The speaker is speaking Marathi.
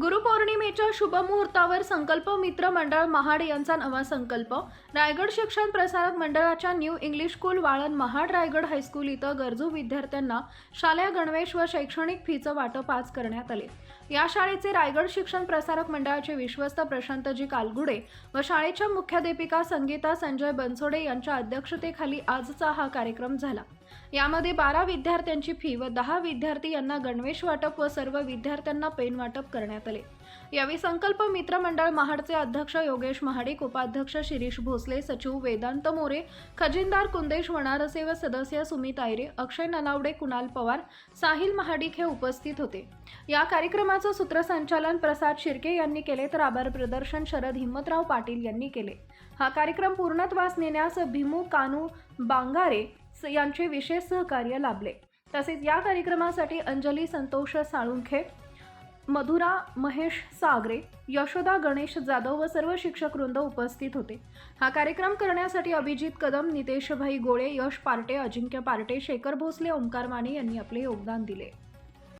गुरुपौर्णिमेच्या शुभमुहूर्तावर संकल्प मित्र मंडळ महाड यांचा नवा संकल्प. रायगड शिक्षण प्रसारक मंडळाच्या new English school Walan Mahad Raigad high school इथं गरजू विद्यार्थ्यांना शालेय गणवेश व शैक्षणिक फीचं वाटप आज करण्यात आले. या शाळेचे रायगड शिक्षण प्रसारक मंडळाचे विश्वस्त प्रशांतजी कालगुडे व शाळेच्या मुख्याध्यापिका संगीता संजय बनसोडे यांच्या अध्यक्षतेखाली आजचा हा कार्यक्रम झाला. यामध्ये बारा विद्यार्थ्यांची फी व दहा विद्यार्थी यांना गणवेश वाटप व सर्व विद्यार्थ्यांना पेन वाटप करण्यात आले. यावेळी संकल्प मित्रमंडळ महाडचे अध्यक्ष योगेश महाडिक उपाध्यक्ष शिरीष भोसले सचिव वेदांत मोरे खजिनदार कुंदेश वणारसे व सदस्य सुमित आयरे अक्षय ननावडे कुणाल पवार साहिल महाडिक हे उपस्थित होते. या कार्यक्रमाचं सूत्रसंचालन प्रसाद शिर्के यांनी केले तर आभार प्रदर्शन शरद हिम्मतराव पाटील यांनी केले. हा कार्यक्रम पूर्णत्वास नेण्यास भीमू कानू बांगारे यांचे विशेष सहकार्य लाभले. तसेच या कार्यक्रमासाठी अंजली संतोष साळुंखे मधुरा महेश सागरे यशोदा गणेश जाधव व सर्व शिक्षक वृंद उपस्थित होते. हा कार्यक्रम करण्यासाठी अभिजित कदम नितेशभाई गोळे यश पार्टे अजिंक्य पार्टे शेखर भोसले ओंकार माने यांनी आपले योगदान दिले.